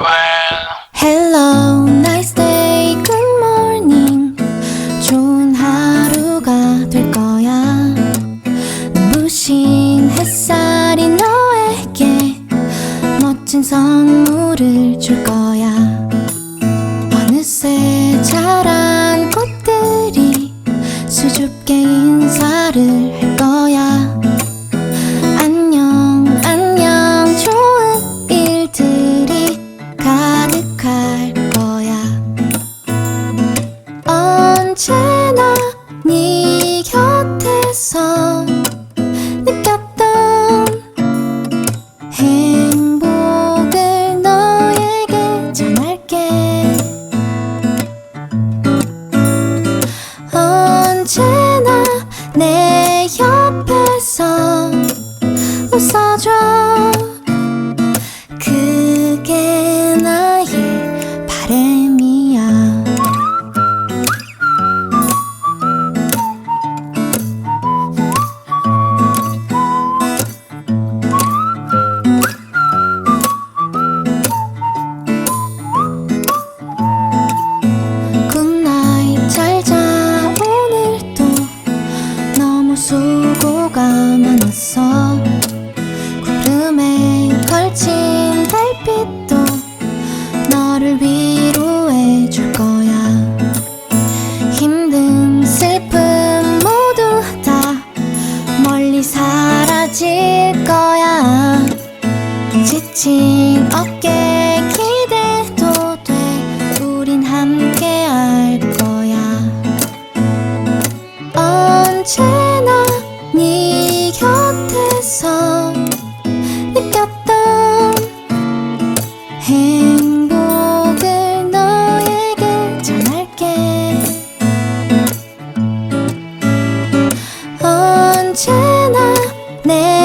Hello, nice day, good morning. 좋은 하루가 될 거야. 눈부신 햇살이 너에게 멋진 선물을 줄 거야. 어느새 자란 꽃들이 수줍게 인사를 행 지친 어깨 기대도 돼. 우린 함께 할 거야. 언제나 네 곁에서 느꼈던 행복을 너에게 전할게. 언제나 내